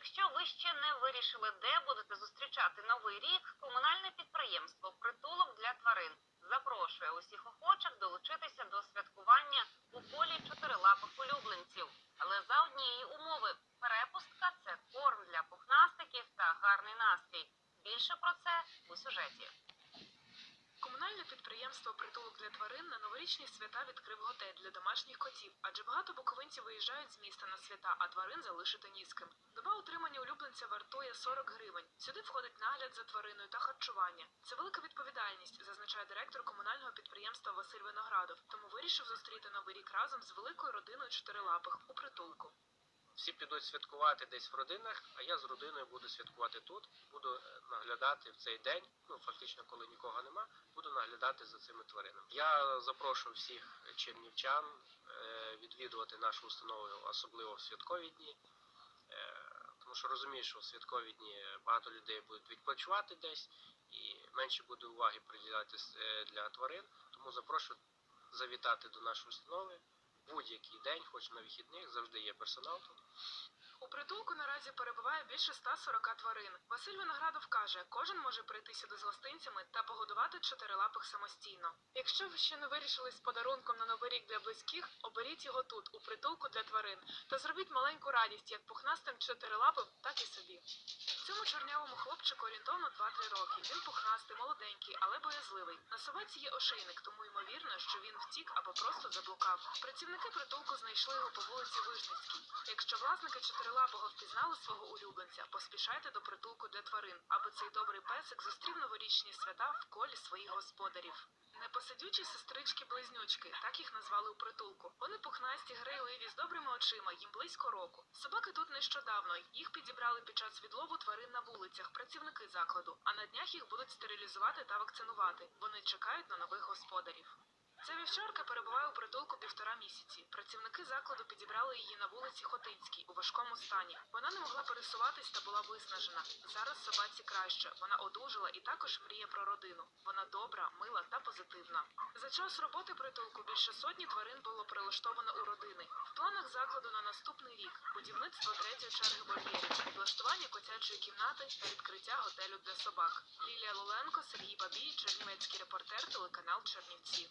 Якщо ви ще не вирішили, де будете зустрічати новий рік, комунальне підприємство Притулок для тварин запрошує усіх охочих долучитися до святкування у полі чотирилапих улюбленців. Але за однієї умови перепустка це корм для пухнастиків та гарний настрій. Більше про це у сюжеті. Комунальне підприємство Притулок для тварин на новорічні свята відкрив готель для домашніх котів, адже багато буковинців виїжджають з міста на свята, а тварин залишити ні з ким. Доба утримання улюбленця вартує 40 гривень. Сюди входить нагляд за твариною та харчування. Це велика відповідальність, зазначає директор комунального підприємства Василь Виноградов. Тому вирішив зустріти новий рік разом з великою родиною чотирилапих у притулку. Всі підуть святкувати десь в родинах, а я з родиною буду святкувати тут. Буду е, наглядати в цей день. Ну фактично, коли нікого нема, буду наглядати за цими тваринами. Я запрошую всіх чернівчан е, відвідувати нашу установу, особливо в святкові дні. Е, Тому що розумію, що в святкові дні багато людей будуть відпочивати десь і менше буде уваги приділяти для тварин. Тому запрошую завітати до нашої установи будь-який день, хоч на вихідних, завжди є персонал тут. У притулку наразі перебуває більше 140 тварин. Василь Виноградов каже, кожен може прийти сюди з гостинцями та погодувати чотирилапих самостійно. Якщо ви ще не вирішили з подарунком на новий рік для близьких, оберіть його тут, у притулку для тварин, та зробіть маленьку радість як пухнастим чотирилапим, так і собі. Цьому чорнявому хлопчику орієнтовно 2-3 роки. Він пухнастий, молоденький, але боязливий. На собаці є ошейник, тому ймовірно, що він втік або просто заблукав. Працівники притулку знайшли його по вулиці Вижницькій. Якщо власники чотирилапого впізнали свого улюбленця, поспішайте до притулку для тварин, аби цей добрий песик зустрів новорічні свята в колі своїх господарів. Непосидючі сестрички-близнючки, так їх назвали у притулку. Вони пухнасті, грайливі, з добрими очима, їм близько року. Собаки тут нещодавно. Їх підібрали під час відлову тварин на вулицях, працівники закладу. А на днях їх будуть стерилізувати та вакцинувати. Вони чекають на нових господарів. Ця вівчарка перебуває у притулку півтора місяці. Працівники закладу підібрали її на вулиці Хотинській у важкому стані. Вона не могла пересуватись та була виснажена. Зараз собаці краще. Вона одужала і також мріє про родину. Вона добра, мила та позитивна. За час роботи притулку більше сотні тварин було прилаштовано у родини. В планах закладу на наступний рік будівництво третьої черги вольєрів, облаштування котячої кімнати та відкриття готелю для собак. Лілія Луленко, Сергій Бабій, Чернівецький репортер, телеканал Чернівці.